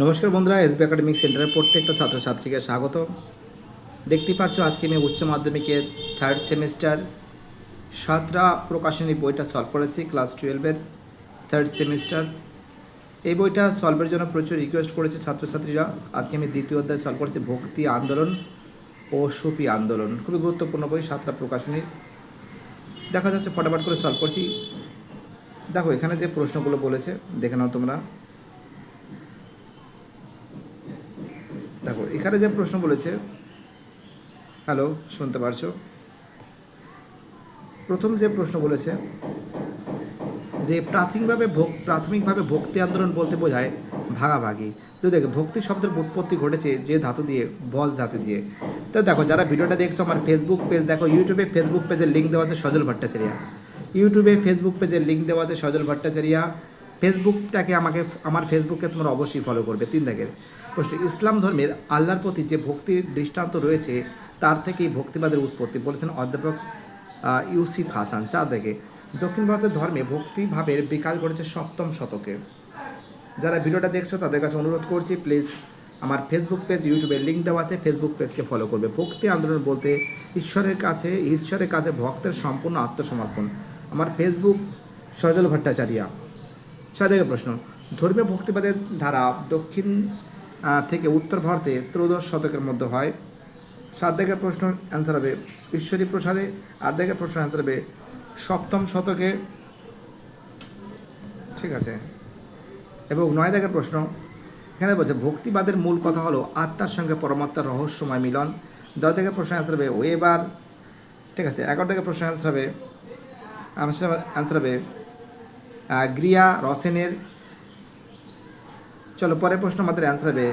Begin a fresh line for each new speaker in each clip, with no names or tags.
নমস্কার বন্ধুরা SB academic সেন্টারের প্রত্যেকটা ছাত্রছাত্রীকে স্বাগত। দেখতে পাচ্ছ, আজকে আমি উচ্চ মাধ্যমিকের থার্ড সেমিস্টার সাতরা প্রকাশনী বইটা সলভ করেছি ক্লাস টুয়েলভের থার্ড সেমিস্টার এই বইটা সলভের জন্য প্রচুর রিকোয়েস্ট করেছে ছাত্রছাত্রীরা। আজকে আমি দ্বিতীয় অধ্যায় সলভ করেছি, ভক্তি আন্দোলন ও সুফি আন্দোলন। খুবই গুরুত্বপূর্ণ বই, সাতটা প্রকাশনীর দেখা যাচ্ছে, ফটাফট করে সলভ করছি। দেখো, এখানে যে প্রশ্নগুলো বলেছে, দেখে নাও তোমরা। দেখো, এখানে যে প্রশ্ন বলেছে হ্যালো শুনতে পারছ? প্রথম যে প্রশ্ন বলেছে, যে প্রাথমিকভাবে ভোগ- প্রাথমিকভাবে ভক্তি আন্দোলন বলতে বোঝায় ভাগাভাগি। তো দেখো, ভক্তি শব্দের উৎপত্তি ঘটেছে যে ধাতু দিয়ে, বস ধাতু দিয়ে। তো দেখো, যারা ভিডিওটা দেখছ, আমার ফেসবুক পেজ দেখো ইউটিউবে ফেসবুক পেজের লিঙ্ক দেওয়া আছে সজল ভট্টাচার্য। ইউটিউবে ফেসবুক পেজের লিঙ্ক দেওয়া আছে সজল ভট্টাচার্য। ফেসবুকটাকে আমাকে, আমার ফেসবুকে তোমরা অবশ্যই ফলো করবে। তিন দাগের প্রশ্ন, ইসলাম ধর্মের আল্লাহর প্রতি যে ভক্তির দৃষ্টান্ত রয়েছে, তার থেকেই ভক্তিবাদের উৎপত্তি বলেছেন অধ্যাপক ইউসিফ হাসান। চার দাগে দক্ষিণ ভারতের ধর্মে ভক্তিভাবের বিকাশ ঘটেছে সপ্তম শতকে। যারা ভিডিওটা দেখছ, তাদের কাছে অনুরোধ করছি প্লিজ আমার ফেসবুক পেজ ইউটিউবে লিঙ্ক দেওয়া আছে ফেসবুক পেজকে ফলো করবে। ভক্তি আন্দোলন বলতে ঈশ্বরের কাছে ঈশ্বরের কাছে ভক্তের সম্পূর্ণ আত্মসমর্পণ। আমার ফেসবুক সজল ভট্টাচার্য। সাদেকের প্রশ্ন। ধর্মীয় ভক্তিবাদের ধারা দক্ষিণ থেকে উত্তর ভারতে ত্রয়োদশ শতকের মধ্যে হয়। সাত দিকের প্রশ্ন অ্যান্সার হবে ঈশ্বরী প্রসাদে, আট দিকের প্রশ্ন অ্যান্সার হবে সপ্তম শতকে। ঠিক আছে। এবং নয় দাগের প্রশ্ন, এখানে বলছে, ভক্তিবাদের মূল কথা হলো আত্মার সঙ্গে পরমাত্মার রহস্যময় মিলন। দশ দাগের প্রশ্ন অ্যান্সার হবে ওয়েবার। ঠিক আছে, এগারো দাগের প্রশ্ন অ্যান্সার হবে অ্যান্সার হবে গ্রিয়া, রসেনের। চলো, পরের প্রশ্ন আমাদের অ্যান্সার হবে।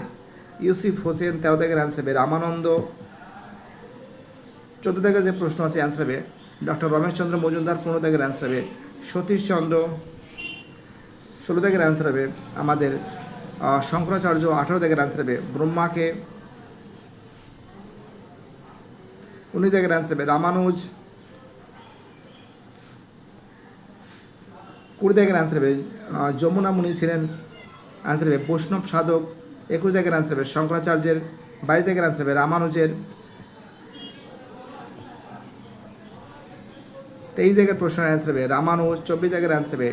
ইউসুফ হোসেন, তেরো দাগের অ্যান্সার হবে রামানন্দ। চোদ্দ দাগের যে প্রশ্ন আছে অ্যান্সার হবে ডক্টর রমেশচন্দ্র মজুমদার, পনেরো দাগের অ্যান্সার হবে সতীশচন্দ্র। ষোলো দাগের অ্যান্সার হবে আমাদের শঙ্করাচার্য, আঠারো দাগের অ্যান্সার হবে ব্রহ্মাকে। উনিশ দাগের অ্যান্সার হবে রামানুজ। কুড়ি দাগের অ্যান্সার হবে যমুনা মুনি ছিলেন অ্যান্সার হবে বৈষ্ণব সাধক একুশ দাগের অ্যান্সার হবে শঙ্করাচার্যের বাইশ দাগের অ্যান্সার হবে রামানুজের তেইশ জায়গার প্রশ্নের অ্যান্সার হবে রামানুজ চব্বিশ জায়গার অ্যান্সার হবে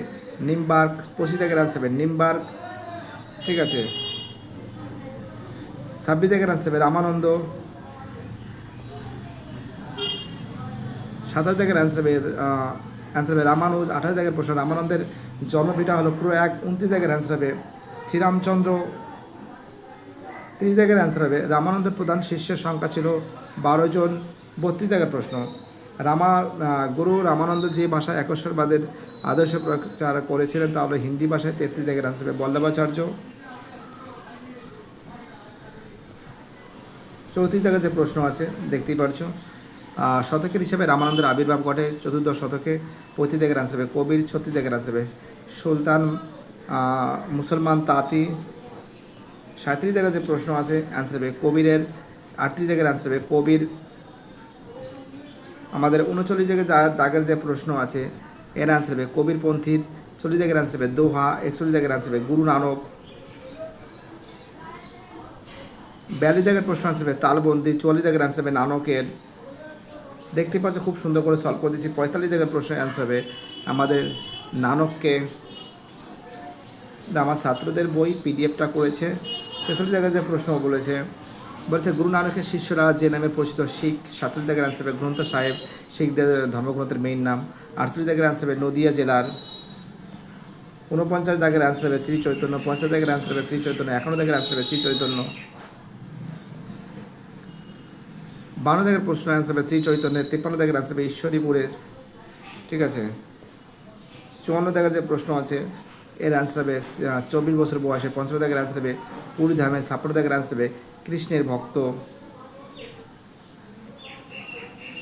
নিমবার্গ পঁচিশ জায়গার অ্যান্সার হবে নিমবার্গ, ঠিক আছে। ছাব্বিশ জায়গার অ্যান্সার হবে রামানন্দ সাতাশ জায়গার অ্যান্সার হবে অ্যান্সার হবে রামানুজ, আঠাশ জায়গার প্রশ্ন, রামানন্দের জন্মভিটা হলো প্রয়াগ উনত্রিশ জায়গার অ্যান্সার হবে শ্রীরামচন্দ্র। ত্রিশ জায়গার অ্যান্সার হবে রামানন্দের প্রধান শিষ্যের সংখ্যা ছিল বারো জন, বত্রিশ জায়গার প্রশ্ন। রামা গুরু রামানন্দ যে ভাষায় একশ্বরবাদের আদর্শ প্রচার করেছিলেন তা হলো হিন্দি ভাষায় তেত্রিশ জায়গার অ্যান্সার হবে বল্লভাচার্য। চৌত্রিশ জায়গায় যে প্রশ্ন আছে, দেখতেই পারছ। শতকের হিসাবে রামানন্দের আবির্ভাব ঘটে চতুর্দশ শতকে জায়গার অ্যান্সার হবে কবির জায়গার অ্যান্সার হবে সুলতান মুসলমান তাঁতি, সাঁত্রিশ জায়গায় যে প্রশ্ন আছে অ্যান্সার হবে কবিরের। আটত্রিশ জায়গার অ্যান্সার হবে কবির। আমাদের উনচল্লিশ জায়গায় দাগের যে প্রশ্ন আছে, এর অ্যান্সার হবে কবির পন্থীর চল্লিশ জায়গার অ্যান্সার হবে দোহা। একচল্লিশ জায়গার অ্যান্সার হবে গুরু নানক বিয়াল্লিশ জায়গার প্রশ্ন অ্যান্সার হবে তালবন্দি। চল্লিশ জায়গার অ্যান্সার হবে নানকের। দেখতে পাচ্ছ, খুব সুন্দর করে সলভ করে দিয়েছি। পঁয়তাল্লিশ জায়গার প্রশ্নের অ্যান্সার হবে। আমাদের নানককে, আমার ছাত্রদের বই পিডিএফটা করেছে। ছেচল্লিশ জায়গায় যে প্রশ্ন বলেছে বলেছে, গুরু নানকের শিষ্যরা যে নামে পরিচিত শিখ সাতচল্লিশ জায়গার অ্যান্সার হবে গ্রন্থ সাহেব, শিখদের ধর্মগ্রন্থের মেইন নাম। আটচল্লিশ জায়গার অ্যান্সার হবে নদিয়া জেলার। উনপঞ্চাশ দাগের অ্যান্সার হবে শ্রী চৈতন্য। পঞ্চাশ দাগের অ্যান্সার হবে শ্রী চৈতন্য। একান্ন দাগের অ্যান্সার হবে শ্রী চৈতন্য। বান্ন দাগের প্রশ্ন অ্যান্সার হবে শ্রী চৈতন্যের, তিপ্পান্ন দাগের অ্যান্সার হবে ঈশ্বরীপুরের ঠিক আছে? চুয়ান্ন দাগের যে প্রশ্ন আছে, এর অ্যান্সার হবে চব্বিশ বছর বয়সে পঞ্চান্ন দাগের অ্যান্সার হবে, পুরী ধামের ছাপ্পান্ন দাগের অ্যান্সার হবে, কৃষ্ণের ভক্ত।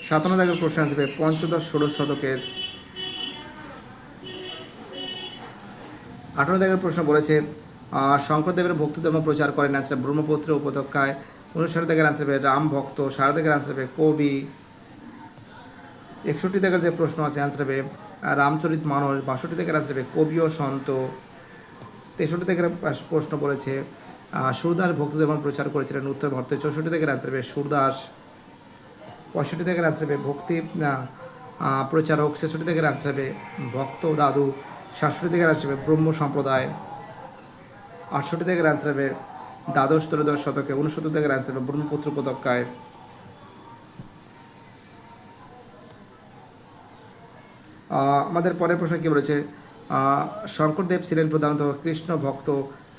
সাতান্ন দাগের প্রশ্ন হবে, পঞ্চদশ ষোড়শ শতকের। আঠারো দাগের প্রশ্ন বলেছে শঙ্করদেবের ভক্তি ধর্ম প্রচার করেন অ্যান্সার ব্রহ্মপুত্র উপত্যকায় উনষাট দাগের অ্যান্সার হবে রাম ভক্ত ষাট দাগের অ্যান্সার হবে কবি। একষট্টি দাগের যে প্রশ্ন আছে অ্যান্সার হবে রামচরিত মানস, বাষট্টি দাগের অ্যান্সার হবে কবি ও সন্ত। তেষট্টি দাগের প্রশ্ন বলেছে সুরদাস ভক্তি যেমন প্রচার করেছিলেন উত্তর ভারতে, চৌষট্টি থেকে অ্যান্সার হবে সুরদাস। পঁয়ষট্টি থেকে অ্যান্সার হবে ভক্তি প্রচারক। ছেষট্টি থেকে অ্যান্সার হবে ভক্ত দাদু। সাতষট্টি থেকে অ্যান্সার হবে ব্রহ্ম সম্প্রদায়। আটষট্টি থেকে অ্যান্সার হবে দ্বাদশ, ত্রয়োদশ শতকে উনসত্তর থেকে হবে ব্রহ্মপুত্র উপত্যকায় আমাদের পরের প্রশ্ন কি বলেছে? শঙ্করদেব ছিলেন প্রধানত কৃষ্ণ ভক্ত,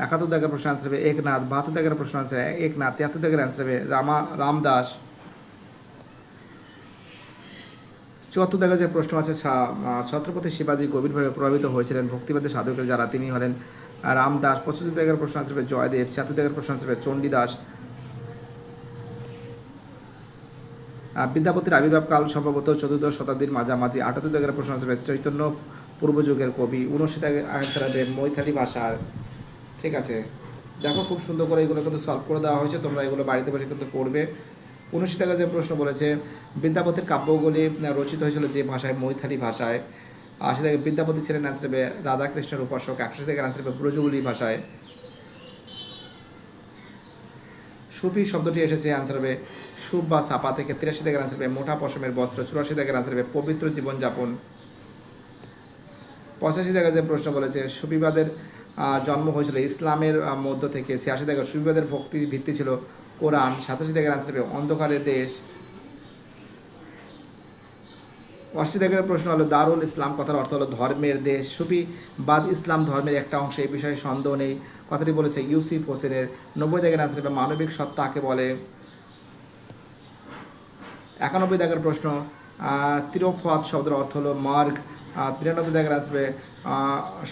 একাত্তর দাগের প্রশ্ন আনসার হবে একনাথ, বাহাত্তর দাগের প্রশ্ন আনসার একনাথ, তিয়াত্তর দাগের আনসার হবে রামা, রামদাস। চুয়াত্তর দাগের যে প্রশ্ন আছে ছত্রপতি শিবাজী গভীরভাবে প্রভাবিত হয়েছিলেন, ভক্তিবাদী সাধকের যারা তিনি হলেন রামদাস পঁচাত্তর দাগের প্রশ্ন আনসার হবে জয়দেব ছিয়াত্তর দাগের প্রশ্ন আনসার হবে চণ্ডীদাস বিদ্যাপতির আবির্ভাবকাল সম্ভবত চতুর্দশ শতাব্দীর মাঝামাঝি আটাত্তর দাগের প্রশ্ন আনসার হবে চৈতন্য পূর্বযুগের কবি উনআশি দাগের মৈথালি ভাষার ঠিক আছে? দেখো খুব সুন্দর করে এগুলো কিন্তু সলভ করে দেওয়া হয়েছে, তোমরা এগুলো বাড়িতে বসে কিন্তু পড়বে। উনআশি টাকা যে প্রশ্ন বলেছে, বিদ্যাপতির কাব্যগুলি রচিত হয়েছিল যে ভাষায়, মৈথালি ভাষায়। আশি থেকে বিদ্যাপতি ছিলেন আনসার হবে রাধাকৃষ্ণের উপাসক একশো থেকে আনসার হবে ভাষায়। সুফি শব্দটি এসেছে আনসার হবে সুপ বা সাপা থেকে তিরাশি থেকে আনসার হবে মোটা পশমের বস্ত্র চুরাশি থেকে আনসার হবে পবিত্র জীবনযাপন। পঁচাশি থেকে যে প্রশ্ন বলেছে সুফিবাদের আহ, জন্ম হয়েছিল ইসলামের মধ্য থেকে। ছিয়াশি থেকে সুফিবাদের ভক্তি ভিত্তি ছিল কোরআন। সাতাশি থেকে আনসার হবে অন্ধকারের দেশ। অষ্টি থেকে প্রশ্ন হলো, দারুল ইসলাম কথার অর্থ হলো ধর্মের দেশ। সুফি বাদ ইসলাম ধর্মের একটা অংশ, এই বিষয়ে সন্দেহ নেই। কথাটি বলেছে ইউসিফ হোসেনের। নব্বই আনসার হবে মানবিক সত্তাকে বলে? একানব্বই দাগের প্রশ্ন তিরোফাত শব্দের অর্থ হলো মার্গ। তিরানব্বই দাগের আসবে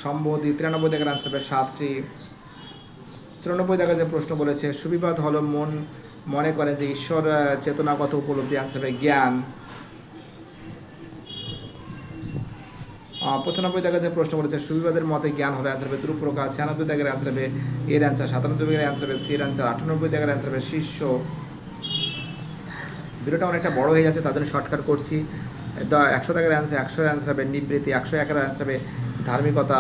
সম্বোধি, তিরানব্বই দাগের আনসার হবে সাতটি। চুরানব্বই দাগের যে প্রশ্ন বলেছে সুবিবাদ হলো মন, মনে করেন যে ঈশ্বর চেতনাগত উপলব্ধি আনসার হবে জ্ঞান। পঁচানব্বই দাগের যে প্রশ্ন বলেছে সুবিবাদের মতে জ্ঞান হবে আনসার হবে ধ্রুপ্রকাশ ছিয়ানব্বই দাগের আনসার হবে এর অ্যান্সার সাতানব্বই দাগের অ্যান্সার হবে সির অ্যান্সার আটানব্বই দাগের অ্যান্সার হবে শিষ্য। ভিডিওটা অনেকটা বড় হয়ে যাচ্ছে, তার জন্য শর্টকাট করছি। একশো টাকার অ্যান্সার একশো অ্যান্সার হবে নিবৃত্তি, একশো একের অ্যান্সার হবে ধার্মিকতা।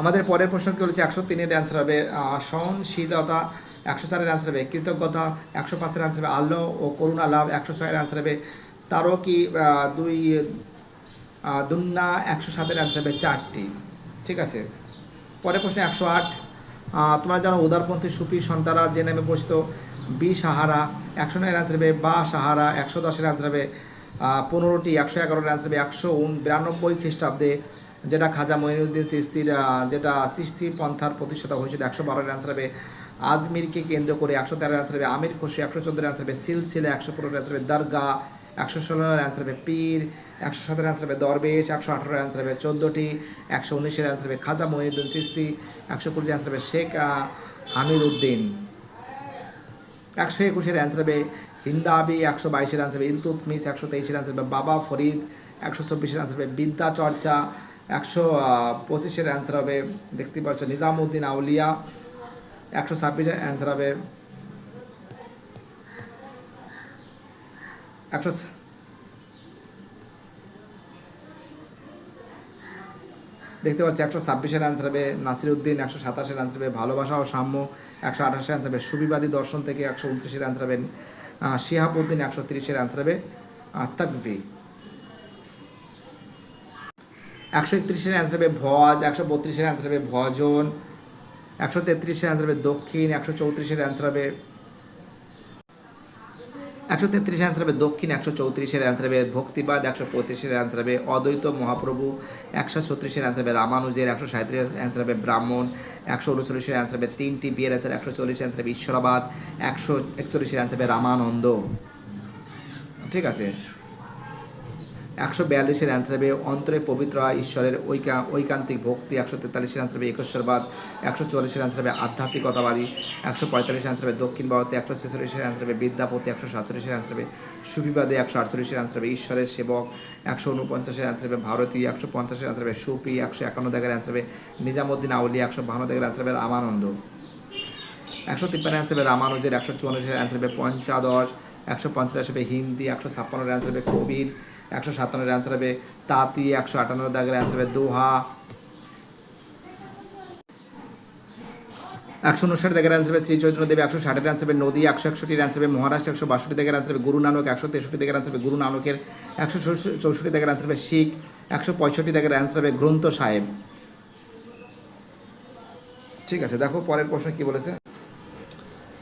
আমাদের পরের প্রশ্ন কি বলেছে? একশো তিনের অ্যান্সার হবে সহনশীলতা। একশো চারের অ্যান্সার হবে কৃতজ্ঞতা একশো পাঁচের অ্যান্সার হবে আল্লাহ ও করুণা লাভ একশো ছয়ের অ্যান্সার হবে তারও কি দুই দুন্না একশো সাতের অ্যান্সার হবে চারটি ঠিক আছে? পরের প্রশ্ন একশো আট তোমরা জানো উদারপন্থী সুফি সন্তারা যে নামে পরিচিত বি সাহারা একশো নয়ের অ্যান্সার হবে বা সাহারা একশো দশের অ্যান্সার হবে পনেরোটি একশো এগারোর অ্যান্সার হবে একশো উন- বিরানব্বই খ্রিস্টাব্দে যেটা খাজা মঈনুদ্দিন চিস্তির আহ, যেটা চিস্তি পন্থার প্রতিষ্ঠাতা হয়েছিল একশো বারোর অ্যান্সার হবে আজমিরকে কেন্দ্র করে একশো তেরো অ্যান্সার হবে আমির খুশি একশো চোদ্দোর অ্যান্সার হবে সিলসিলা একশো পনেরো অ্যান্সার হবে দরগা একশো ষোলোর অ্যান্সার হবে পীর একশো সতেরো অ্যান্সার হবে দরবেশ একশো আঠারোর অ্যান্সার হবে চোদ্দোটি একশো উনিশের অ্যান্সার হবে খাজা মঈনুদ্দিন চিস্তি একশো কুড়ির অ্যান্সার হবে শেখ হামিদ উদ্দিন একশো একুশের অ্যান্সার হবে হিন্দাবি একশো বাইশের অ্যান্সার হবে ইলতুতমিস একশো তেইশের অ্যান্সার হবে বাবা ফরিদ একশো চব্বিশের অ্যান্সার হবে বিদ্যা চর্চা একশো পঁচিশের অ্যান্সার হবে দেখতে পাচ্ছ নিজামুদ্দিন আউলিয়া একশো ছাব্বিশের অ্যান্সার হবে। একশো দেখতে পাচ্ছি একশো ছাব্বিশের অ্যান্সার হবে নাসির উদ্দিন একশো সাতাশের অ্যান্সার হবে ভালোবাসা ও সাম্য একশো আঠাশের অ্যান্সার হবে সুবিবাদী দর্শন থেকে একশো উনত্রিশের অ্যান্সার হবে আহ, শিহাবুদ্দিন একশো তিরিশের অ্যান্সার হবে তাকবি একশো একত্রিশের অ্যান্সার হবে ভজ একশো বত্রিশের অ্যান্সার হবে ভজন একশো তেত্রিশের অ্যান্সার হবে দক্ষিণ একশো চৌত্রিশের অ্যান্সার হবে একশো তেত্রিশের অ্যান্সার হবে দক্ষিণ একশো চৌত্রিশের অ্যান্সার হবে ভক্তিবাদ একশো পঁয়ত্রিশের অ্যান্সার হবে অদ্বৈত মহাপ্রভু একশো ছত্রিশের অ্যান্সার হবে রামানুজের একশো সাঁত্রিশের অ্যান্সার হবে ব্রাহ্মণ একশো উনচল্লিশের অ্যান্সার হবে তিনটি বিয়ের অ্যান্সার একশো চল্লিশের অ্যান্সার হবে ঈশ্বরাবাদ একশো একচল্লিশের অ্যান্সার হবে রামানন্দ ঠিক আছে একশো বিয়াল্লিশের অ্যান্সার হবে অন্তরে পবিত্র হয় ঈশ্বরের ঐকা ঐকান্তিক ভক্তি একশো তেতাল্লিশের অ্যান্সার হবে একেশ্বরবাদ একশো চুয়াল্লিশের অ্যান্সার হবে আধ্যাত্মিকতাবাদী একশো পঁয়তাল্লিশের অ্যান্সার হবে দক্ষিণ ভারতে একশো ছেচল্লিশের অ্যান্সার হবে বিদ্যাপতি একশো সাতচল্লিশের অ্যান্সার হবে সুফিবাদে একশো আটচল্লিশের অ্যান্সার হবে ঈশ্বরের সেবক একশো উনপঞ্চাশের অ্যান্সার হবে ভারতীয় একশো পঞ্চাশের অ্যান্সার হবে সুফি একশো একান্ন দাগের অ্যান্সার হবে নিজামুদ্দিন আউলি একশো বাহান্ন দাগের অ্যান্সার হবে রামানন্দ একশো তিপ্পান্ন অ্যান্সার হবে রামানুজের একশো চুয়ান্নশের অ্যান্সার হবে পঞ্চাদশ একশো পঞ্চাশ হবে হিন্দি একশো ছাপ্পান্নের অ্যান্সার হবে কবির একশো সাতান্নের অ্যান্সার হবে তাঁতি একশো আটান্ন দাগের অ্যান্সার হবে দোহা। একশো উনষাট দাগের অ্যান্সার হবে শ্রী চৈতন্য দেব একশো ষাটের অ্যান্সার হবে নদী, একশো একষট্টির অ্যান্সার হবে মহারাষ্ট্র, একশো বাষট্টি দাগের অ্যান্সার হবে গুরু নানক, একশো তেষট্টি দাগের অ্যান্সার হবে গুরু নানকের, একশো চৌষট্টি দাগের অ্যান্সার হবে শিখ, একশো পঁয়ষট্টি দাগের অ্যান্সার হবে গ্রন্থ সাহেব। ঠিক আছে, দেখো পরের প্রশ্ন কি বলেছে?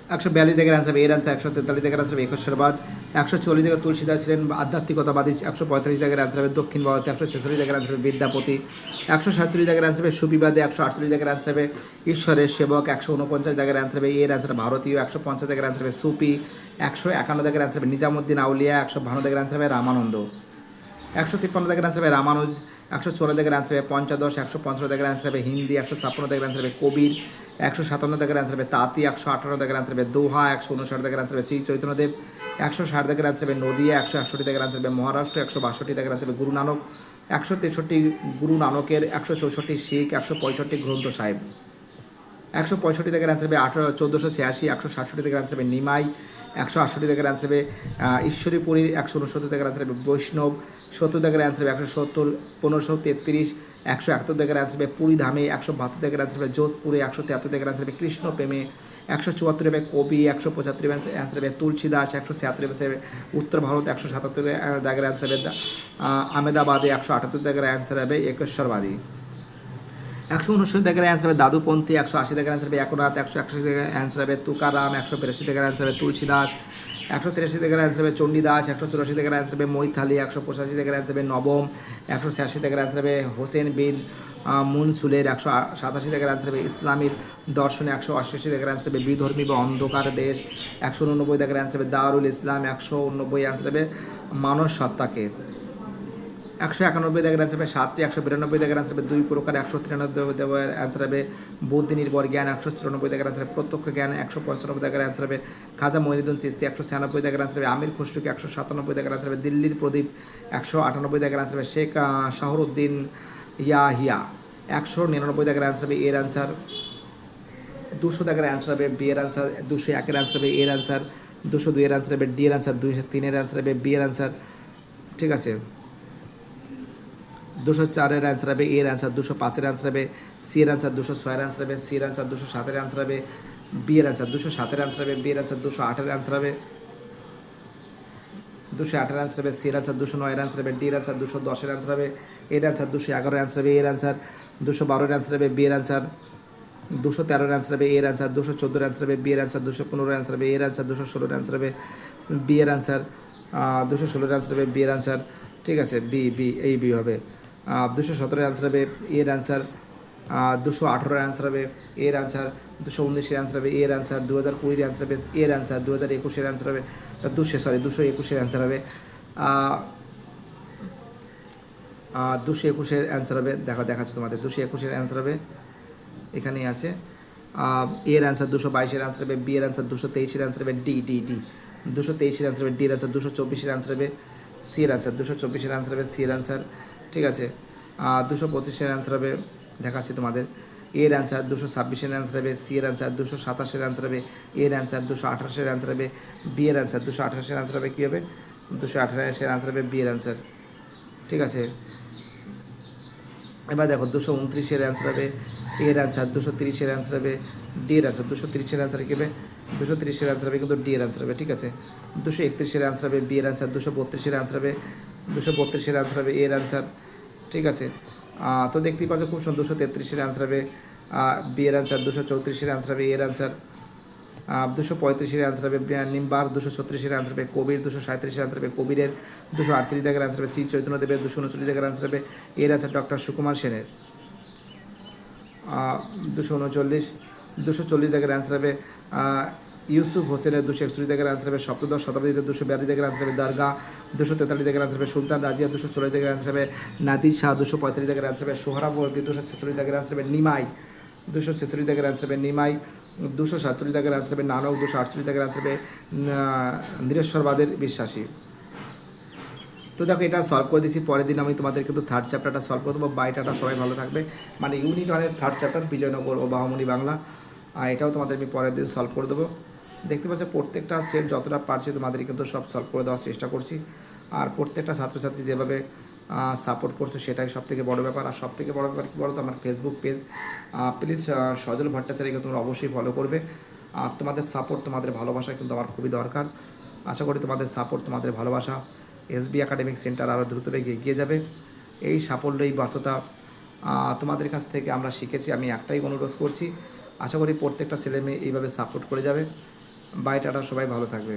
একশো বিয়াল্লিশ থেকে অ্যান্সার হবে এর অ্যান্সার একশো তেতাল্লিশ থেকে অ্যান্সার হবে একুশেরবাদ একশো চল্লিশ থেকে তুলসীদাস ছিলেন আধ্যাত্মিকতাবাদী একশো পঁয়তাল্লিশ থেকে অ্যান্সার হবে দক্ষিণ ভারতে একশো ছেচল্লিশ থেকে অ্যান্সার হবে বিদ্যাপতি একশো সাতচল্লিশ থেকে অ্যান্সার হবে সুবিবাদে একশো আটচল্লিশ থেকে অ্যান্সার হবে ঈশ্বরের সেবক একশো উনপঞ্চাশ থেকে অ্যান্সার হবে এর অ্যান্সার ভারতীয় একশো পঞ্চাশ থেকে অ্যান্সার হবে সুপি একশো একান্ন থেকে অ্যান্সার হবে নিজামুদ্দিন আউলিয়া একশো বাহান্ন থেকে অ্যান্সার হবে রামানন্দ একশো তিপ্পান্ন থেকে অ্যান্সার হবে রামানুজ একশো ষোলো থেকে অ্যান্সার হবে পঞ্চদশ একশো পঞ্চান্ন থেকে অ্যান্সার হবে হিন্দি একশো ছাপ্পান্ন থেকে অ্যান্সার হবে কবির একশো সাতান্ন থেকে অ্যান্সার হবে তাঁতি একশো আঠারো থেকে অ্যান্সার হবে দোহা একশো উনষাট থেকে অ্যান্সার হবে শ্রী চৈতন্যদেব একশো ষাট থেকে অ্যান্সার হবে নদিয়া একশো একষট্টি থেকে অ্যান্সার হবে মহারাষ্ট্র একশো বাষট্টি থেকে অ্যান্সার হবে গুরু নানক একশো তেষট্টি গুরু নানকের একশো চৌষট্টি শিখ একশো পঁয়ষট্টি গ্রন্থ সাহেব একশো পঁয়ষট্টি থেকে অ্যান্সার হবে আঠারো চোদ্দোশো ছিয়াশি একশো সাতষট্টি থেকে অ্যান্সার হবে নিমাই একশো আটষট্টি থেকে অ্যান্সার হবে ঈশ্বরীপুরীর একশো উনসত্তর থেকে অ্যান্সার হবে বৈষ্ণব সত্তর থেকে অ্যান্সার হবে একশো সত্তর পনেরোশো তেত্রিশ একশো একাত্তর থেকে অ্যান্সার হবে পুরী ধামে একশো বাহাত্তর থেকে অ্যান্সার হবে যোধপুরে একশো তিয়াত্তর থেকে অ্যান্সার হবে কৃষ্ণ প্রেমে একশো চুয়াত্তর হবে কবি একশো পঁচাত্তর অ্যান্সার হবে তুলসী দাস একশো ছিয়াত্তর অ্যান্সার হবে উত্তর ভারত একশো সাতাত্তর দাগের অ্যান্সার হবে আহ, আমেদাবাদে একশো আটাত্তর দাগের অ্যান্সার হবে একেশ্বরবাদী একশো উনষাট থেকে অ্যান্সার হবে দাদুপন্থী একশো আশি থেকে অ্যান্সার হবে একনাথ একশো একশো থেকে অ্যান্সার হবে তুকারাম একশো বিরাশি থেকে অ্যান্সার হবে তুলসীদাস একশো তিরাশি থেকে অ্যান্সার হবে চণ্ডীদাস একশো চুরাশি থেকে অ্যান্সার হবে মৈথালি, একশো পঁচাশি থেকে অ্যান্সার হবে নবম, একশো ছিয়াশি থেকে অ্যান্সার হবে হোসেন বিন মুনসুলের, একশো সাতাশি থেকে অ্যান্সার হবে ইসলামীর দর্শনে, একশো অষ্টাশি থেকে অ্যান্সার হবে বিধর্মী বা অন্ধকার দেশ, একশো উননব্বই থেকে অ্যান্সার হবে দারুল ইসলাম, একশো উননব্বই অ্যান্সার হবে মানস সত্তাকে। একশো একানব্বই দাগের অ্যান্সার হবে সাতটি একশো বিরানব্বই দাগের অ্যান্সার হবে দুই প্রকার একশো তিরানব্বই দাগের অ্যান্সার হবে বুদ্ধি নির্ভর জ্ঞান একশো চুরানব্বই দাগের অ্যান্সার হবে প্রত্যক্ষ জ্ঞান একশো পঞ্চানব্বই দাগের অ্যান্সার হবে খাজা মহিনুদ্দিন চিস্তি একশো ছিয়ানব্বই দাগের অ্যান্সার হবে আমির খুশরুকি একশো সাতানব্বই দাগের অ্যান্সার হবে দিল্লির প্রদীপ একশো আটানব্বই দাগের অ্যান্সার হবে শেখ শাহরুদ্দিন ইয়া হিয়া একশো নিরানব্বই দাগের অ্যান্সার হবে এর অ্যান্সার দুশো দাগের অ্যান্সার হবে বি এর অ্যান্সার দুশো একের অ্যান্সার হবে এর অ্যান্সার দুশো দুইয়ের অ্যান্সার হবে ডি এর অ্যান্সার দুইশো তিনের অ্যান্সার হবে বি এর অ্যান্সার ঠিক আছে দুশো চারের অ্যান্সার হবে এর অ্যান্সার দুশো পাঁচের অ্যান্সার হবে সি এর অ্যান্সার দুশো ছয়ের অ্যান্সার হবে সি এর অ্যান্সার দুশো সাতের অ্যান্সার হবে বি এর অ্যান্সার দুশো সাতের অ্যান্সার হবে বি এর অ্যান্সার দুশো আটের অ্যান্সার হবে দুশো আটের অ্যান্সার হবে সি এর অ্যান্সার দুশো নয়ের অ্যান্সার হবে ডি এর অ্যান্সার দুশো দশের অ্যান্সার হবে এর অ্যান্সার দুশো এগারোর অ্যান্সার হবে এর অ্যান্সার দুশো বারোর অ্যান্সার হবে বি এর অ্যান্সার দুশো তেরোর অ্যান্সার হবে এর অ্যান্সার দুশো চোদ্দোর অ্যান্সার হবে বি এর অ্যান্সার দুশো পনেরোর অ্যান্সার হবে এর অ্যান্সার দুশো ষোলোর অ্যান্সার হবে বি এর অ্যান্সার দুশো ষোলোর অ্যান্সার হবে বি এর অ্যান্সার ঠিক আছে বি বি এই বি হবে দুশো সতেরোর অ্যান্সার হবে এর অ্যান্সার দুশো আঠেরোর অ্যান্সার হবে এর অ্যান্সার দুশো উনিশের অ্যান্সার হবে এর অ্যান্সার দু হাজার কুড়ির অ্যান্সার হবে এর অ্যান্সার দু হাজার একুশের অ্যান্সার হবে দুশো সরি দুশো একুশের অ্যান্সার হবে দুশো একুশের অ্যান্সার হবে দেখা দেখাচ্ছে তোমাদের দুশো একুশের অ্যান্সার হবে এখানেই আছে এর অ্যান্সার দুশো বাইশের অ্যান্সার হবে বি এর অ্যান্সার দুশো তেইশের অ্যান্সার হবে ডি ডি ডি দুশো তেইশের অ্যান্সার হবে ডি এর অ্যান্সার দুশো চব্বিশের অ্যান্সার হবে সি এর অ্যান্সার দুশো চব্বিশের অ্যান্সার হবে সি এর অ্যান্সার ঠিক আছে দুশো পঁচিশের অ্যান্সার হবে দেখাচ্ছি তোমাদের এর অ্যান্সার দুশো ছাব্বিশের অ্যান্সার হবে সি এর অ্যান্সার দুশো সাতাশের অ্যান্সার হবে এর অ্যান্সার দুশো আঠাশের অ্যান্সার হবে বি এর অ্যান্সার দুশো আঠাশের অ্যান্সার হবে কী হবে দুশো আঠাশের অ্যান্সার হবে বি এর অ্যান্সার ঠিক আছে এবার দেখো দুশো উনত্রিশের অ্যান্সার হবে এর অ্যান্সার দুশো তিরিশের অ্যান্সার হবে ডি এর অ্যান্সার দুশো তিরিশের অ্যান্সার কী হবে দুশো তিরিশের অ্যান্সার হবে কিন্তু ডি এর অ্যান্সার হবে ঠিক আছে দুশো একত্রিশের অ্যান্সার হবে বি এর অ্যান্সার দুশো বত্রিশের অ্যান্সার হবে দুশো বত্রিশের অ্যান্সার হবে এর অ্যান্সার ঠিক আছে। তো দেখতেই পাচ্ছ খুব সুন্দর দুশো তেত্রিশের অ্যান্সার হবে। বি এর অ্যান্সার দুশো চৌত্রিশের অ্যান্সার হবে এর অ্যান্সার দুশো পঁয়ত্রিশের অ্যান্সার হবে নিম্বার দুশো ছত্রিশের অ্যান্সার হবে, কবির দুশো সাঁত্রিশের অ্যান্সার হবে, কবিরের দুশো আটত্রিশ দাগের অ্যান্সার হবে শ্রী চৈতন্য দেবের দুশো উনচল্লিশ দাগের অ্যান্সার হবে এর অ্যান্সার ডক্টর সুকুমার সেনের। দুশো উনচল্লিশ, দুশো চল্লিশ দাগের অ্যান্সার হবে ইউসুফ হোসেনের দুশো একচল্লিশ দাগের অ্যান্সার হবে সপ্তদশ শতাব্দীতে দুশো বিয়াল্লিশ দাগের অ্যান্সার হবে দরগা দুশো তেতাল্লিশ দাগের অ্যান্সার হবে সুলতান রাজিয়া, দুশো চল্লিশ দাগের অ্যান্সার হবে নাদির শাহ, দুশো পঁয়তাল্লিশ দাগের অ্যান্সার হবে সোহরাবর্দী দুশো ছেচল্লিশ দাগের অ্যান্সার হবে নিমাই, দুশো ছেচল্লিশ দাগের অ্যান্সার হবে নিমাই, দুশো সাতচল্লিশ দাগের অ্যান্সার হবে নানক, দুশো আটচল্লিশ দাগের অ্যান্সার হবে নিরেশ্বরবাদের বিশ্বাসী। তো দেখো, এটা সলভ করে দিয়েছি, পরের দিন আমি তোমাদের কিন্তু থার্ড চ্যাপ্টারটা সলভ করে দেবো। বাইটাটা সবাই ভালো থাকবে। মানে ইউনিট ওয়ানের থার্ড চ্যাপ্টার বিজয়নগর ও বাহমনি বাংলা। আর এটাও তোমাদের আমি পরের দিন সলভ করে দেবো। দেখতে পাচ্ছ, প্রত্যেকটা সেট যতটা পারছি তোমাদের কিন্তু সব সলভ করে দেওয়ার চেষ্টা করছি। আর প্রত্যেকটা ছাত্রছাত্রী যেভাবে সাপোর্ট করছ সেটাই সব থেকে বড়ো ব্যাপার। আর সব থেকে বড়ো ব্যাপার কী বলো তো আমার ফেসবুক পেজ প্লিজ সজল ভট্টাচার্যকে তোমরা অবশ্যই ফলো করবে। আর তোমাদের সাপোর্ট তোমাদের ভালোবাসা কিন্তু আমার খুবই দরকার। আশা করি তোমাদের সাপোর্ট তোমাদের ভালোবাসা এসবি একাডেমিক সেন্টার আরও দ্রুত বেগে এগিয়ে যাবে। এই সাফল্য এই ব্যর্থতা তোমাদের কাছ থেকে আমরা শিখেছি। আমি একটাই অনুরোধ করছি, আশা করি প্রত্যেকটা ছেলে মেয়ে এইভাবে সাপোর্ট করে যাবে। বাইটাটা সবাই ভালো থাকবে।